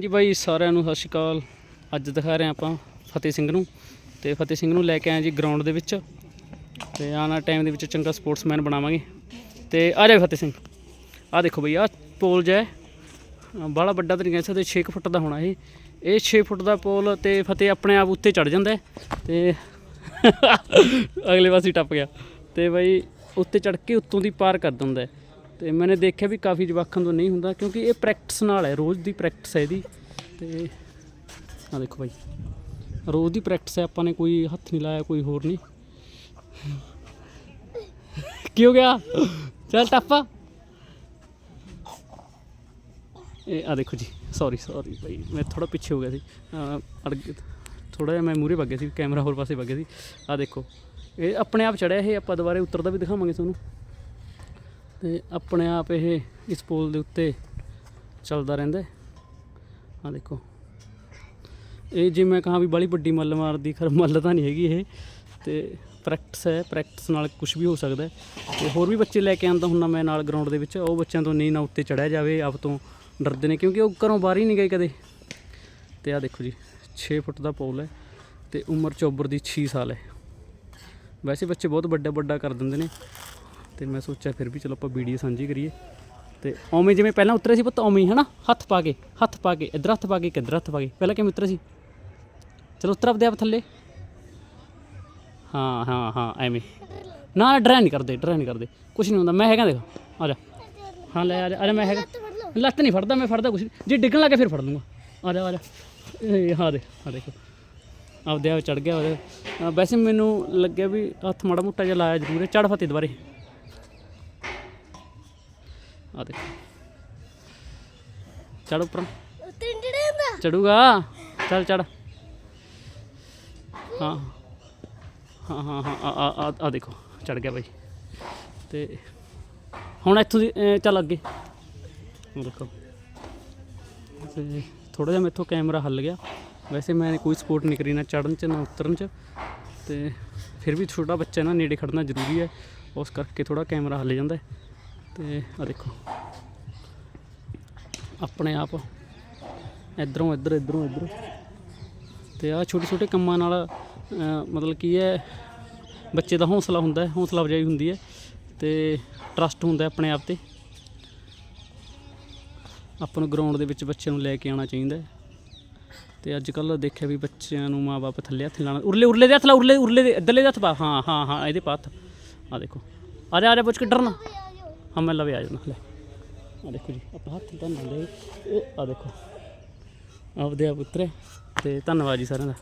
ਹਾਂਜੀ ਬਾਈ, ਸਾਰਿਆਂ ਨੂੰ ਸਤਿ ਸ਼੍ਰੀ ਅਕਾਲ। ਅੱਜ ਦਿਖਾ ਰਹੇ ਹਾਂ ਆਪਾਂ ਫਤਿਹ ਸਿੰਘ ਨੂੰ। ਤੇ ਫਤਿਹ ਸਿੰਘ ਨੂੰ ਲੈ ਕੇ ਆਏ ਜੀ ਗਰਾਊਂਡ ਦੇ ਵਿੱਚ। ਤੇ ਆਉਣ ਵਾਲੇ ਟਾਈਮ ਦੇ ਵਿੱਚ ਚੰਗਾ ਸਪੋਰਟਸਮੈਨ ਬਣਾਵਾਂਗੇ। ਤੇ ਆ ਜਾਓ ਫਤਿਹ ਸਿੰਘ। ਆ ਦੇਖੋ ਬਈ, ਆ ਪੋਲ ਜਿਹਾ ਬੜਾ ਵੱਡਾ ਤਾਂ ਨਹੀਂ ਕਹਿ ਸਕਦੇ 6 ਫੁੱਟ ਦਾ ਹੋਣਾ ਇਹ। ਇਹ 6 ਫੁੱਟ ਦਾ ਪੋਲ ਤੇ ਫਤਿਹ ਆਪਣੇ ਆਪ ਉੱਤੇ ਚੜ ਜਾਂਦਾ ਹੈ। ਤੇ ਅਗਲੇ ਪਾਸੇ ਟੱਪ ਗਿਆ। ਤੇ ਬਈ, ਉੱਤੇ ਚੜ ਕੇ ਉੱਤੋਂ ਦੀ ਪਾਰ ਕਰ ਦਿੰਦਾ ਤੇ ਮੈਨੇ ਦੇਖਿਆ ਵੀ ਕਾਫੀ ਜਵਾਕਾਂ ਤੋਂ ਨਹੀਂ ਹੁੰਦਾ ਕਿਉਂਕਿ ਇਹ ਪ੍ਰੈਕਟਿਸ ਨਾਲ ਹੈ, ਰੋਜ਼ ਦੀ ਪ੍ਰੈਕਟਿਸ ਹੈ ਇਹਦੀ। ਤੇ ਆ ਦੇਖੋ ਬਾਈ ਰੋਜ਼ ਦੀ ਪ੍ਰੈਕਟਿਸ ਹੈ, ਆਪਾਂ ਨੇ ਕੋਈ ਹੱਥ ਨਹੀਂ ਲਾਇਆ, ਕੋਈ ਹੋਰ ਨਹੀਂ। ਕੀ ਹੋ ਗਿਆ? ਚੱਲ ਟੱਪਾ। ਇਹ ਆ ਦੇਖੋ ਜੀ ਸੌਰੀ ਸੌਰੀ ਭਾਈ, ਮੈਂ ਥੋੜਾ ਪਿੱਛੇ ਹੋ ਗਿਆ ਸੀ। ਅੜ ਥੋੜਾ ਜਿਹਾ ਮੈਂ ਮੂਰੇ ਵਗ ਗਿਆ ਸੀ, ਕੈਮਰਾ ਹੋਰ ਪਾਸੇ ਵਗ ਗਿਆ ਸੀ। ਆ ਦੇਖੋ, ਇਹ ਆਪਣੇ ਆਪ ਚੜਿਆ ਇਹ, ਆਪਾਂ ਦੁਬਾਰੇ ਉੱਤਰਦਾ ਵੀ ਦਿਖਾਵਾਂਗੇ ਤੁਹਾਨੂੰ। ਤੇ ਆਪਣੇ ਆਪ ਇਹ ਇਸ ਪੋਲ ਦੇ ਉੱਤੇ ਚੱਲਦਾ ਰਹਿੰਦਾ ਆ ਦੇਖੋ। ਇਹ ਜੇ ਮੈਂ ਕਹਾਂ ਵੀ ਬੜੀ ਵੱਡੀ ਮੱਲ ਮਾਰਦੀ, ਖਰ ਮੱਲ ਤਾਂ ਨਹੀਂ ਹੈਗੀ ਇਹ। ਤੇ ਪ੍ਰੈਕਟਿਸ ਹੈ ਪ੍ਰੈਕਟਿਸ ਨਾਲ ਕੁਝ ਵੀ ਹੋ ਸਕਦਾ ਹੈ। ਤੇ ਹੋਰ ਵੀ ਬੱਚੇ ਲੈ ਕੇ ਆਉਂਦਾ ਹੁੰਦਾ ਮੈਂ ਨਾਲ ਗਰਾਊਂਡ ਦੇ ਵਿੱਚ। ਉਹ ਬੱਚਿਆਂ ਤੋਂ ਨਹੀਂ ਨਾ ਉੱਤੇ ਚੜਿਆ ਜਾਵੇ, ਆਪ ਤੋਂ ਡਰਦੇ ਨੇ, ਕਿਉਂਕਿ ਉਹ ਘਰੋਂ ਬਾਹਰ ਹੀ ਨਹੀਂ ਗਏ ਕਦੇ। ਤੇ ਆ ਦੇਖੋ ਜੀ 6 ਫੁੱਟ ਦਾ ਪੋਲ ਹੈ ਤੇ ਉਮਰ ਚੋਬਰ ਦੀ 6 ਸਾਲ ਹੈ। ਵੈਸੇ ਬੱਚੇ ਬਹੁਤ ਵੱਡਾ ਵੱਡਾ ਕਰ ਦਿੰਦੇ ਨੇ। ਤੇ ਮੈਂ ਸੋਚਿਆ ਫਿਰ ਵੀ ਚਲੋ ਆਪਾਂ ਵੀਡੀਓ ਸਾਂਝੀ ਕਰੀਏ। ਤੇ ਓਵੇਂ ਜਿਵੇਂ ਪਹਿਲਾਂ ਉਤਰੇ ਸੀ ਪੁੱਤ ਓਵੇਂ ਹੀ ਹਨਾ? ਹੱਥ ਪਾ ਕੇ, ਹੱਥ ਪਾ ਕੇ, ਇੱਧਰ ਹੱਥ ਪਾ ਕੇ, ਕਿੱਧਰ ਹੱਥ ਪਾ ਕੇ। ਪਹਿਲਾਂ ਕਿਵੇਂ ਉਤਰੇ ਸੀ? ਚਲੋ ਉਤਰ ਆਪਦੇ ਆਪ ਥੱਲੇ। ਹਾਂ ਹਾਂ ਹਾਂ, ਐਵੇਂ। ਨਾ ਡਰਾ ਨਹੀਂ ਕਰਦੇ ਡਰਾ ਨਹੀਂ ਕਰਦੇ। ਕੁਝ ਨਹੀਂ ਹੁੰਦਾ, ਮੈਂ ਹੈਗਾ ਦੇਖ। ਆ ਜਾ। ਹਾਂ, ਲੈ, ਆ ਜਾ, ਆ ਮੈਂ ਹੈਗਾ। ਲੱਤ ਨਹੀਂ ਫੜਦਾ, ਮੈਂ ਫੜਦਾ ਕੁਝ ਜੇ ਡਿੱਗਣ ਲੱਗੇ ਫਿਰ ਫੜ ਲੂੰਗਾ। ਆ ਜਾ ਆ ਜਾ। ਹਾਂ ਦੇ ਆ ਦੇਖੋ। ਆਪਦੇ ਆਪ ਚੜ ਗਿਆ, ਉਹਦੇ। ਵੈਸੇ ਮੈਨੂੰ ਲੱਗਿਆ ਵੀ ਹੱਥ ਮਾੜਾ ਮੋਟਾ ਜਿਹਾ ਲਾਇਆ ਜ਼ਰੂਰ ਹੈ। ਚੜ ਫਤੇ ਦੁਬਾਰੇ। ਆ ਦੇਖ। ਚੜ ਉੱਪਰ। ਚੜੂਗਾ। ਚੱਲ ਚੜ ਹਾਂ। ਹਾਂ ਹਾਂ ਹਾਂ ਆ ਆ- ਦੇਖੋ। ਚੜ ਗਿਆ ਬਾਈ। ਤੇ ਹੁਣ ਇੱਥੋਂ ਦੀ ਅਹ, ਚੱਲ ਅੱਗੇ। ਹੁਣ ਦੇਖੋ। ਤੇ ਥੋੜਾ ਜਿਹਾ ਮੇਥੋਂ ਕੈਮਰਾ ਹੱਲ ਗਿਆ। ਵੈਸੇ ਮੈਂ ਕੋਈ ਸਪੋਰਟ ਨਹੀਂ ਕਰੀ ਨਾ ਚੜਨ ਚ ਨਾ ਉਤਰਨ ਚ। ਤੇ ਫਿਰ ਵੀ ਛੋਟਾ ਬੱਚਾ ਨਾ ਨੇੜੇ ਖੜਨਾ ਜ਼ਰੂਰੀ ਹੈ। ਉਸ ਕਰਕੇ ਥੋੜਾ ਕੈਮਰਾ ਹੱਲ ਜਾਂਦਾ ਹੈ। ਤੇ ਆ ਦੇਖੋ। ਆਪਣੇ ਆਪ ਇਧਰੋਂ ਇੱਧਰ ਇਧਰੋਂ ਇੱਧਰ। ਤੇ ਆ ਛੋਟੇ ਛੋਟੇ ਕੰਮਾਂ ਨਾਲ ਮਤਲਬ ਕੀ ਹੈ, ਬੱਚੇ ਦਾ ਹੌਸਲਾ ਹੁੰਦਾ ਹੈ, ਹੌਸਲਾ ਅਫਜ਼ਾਈ ਹੁੰਦੀ ਹੈ ਤੇ ਟਰਸਟ ਹੁੰਦਾ ਆਪਣੇ ਆਪ ਤੇ। ਆਪਾਂ ਨੂੰ ਗਰਾਊਂਡ ਦੇ ਵਿੱਚ ਬੱਚਿਆਂ ਨੂੰ ਲੈ ਕੇ ਆਉਣਾ ਚਾਹੀਦਾ ਹੈ। ਤੇ ਅੱਜ ਕੱਲ੍ਹ ਦੇਖਿਆ ਵੀ ਬੱਚਿਆਂ ਨੂੰ ਮਾਪੇ ਥੱਲੇ ਹੱਥ ਨੀ ਲਾਉਣਾ। ਉਰਲੇ ਉਰਲੇ ਦੇ ਹੱਥ ਲਾ ਉਰਲੇ ਉਰਲੇ ਦੇ, ਇੱਧਰਲੇ ਦੇ ਹੱਥ ਪਾ। ਹਾਂ ਹਾਂ ਹਾਂ, ਇਹਦੇ ਪਾ ਹੱਥ। ਆ ਦੇਖੋ। ਆ ਜਾ ਆ ਜਾ, ਪੁੱਛ ਕੇ ਡਰਨਾ। ਹਾਂ, ਮੈਂ ਲਵੇ ਆ ਜਾਣਾ, ਲੈ। ਆ ਦੇਖੋ ਜੀ, ਆਪਾਂ ਹੱਥ ਤਾਂ ਨਾਲ ਲੈ ਇਹ ਆ ਦੇਖੋ। ਆਪਦੇ ਆਪ ਉਤਰੇ, ਤੇ ਧੰਨਵਾਦ ਜੀ ਸਾਰਿਆਂ ਦਾ।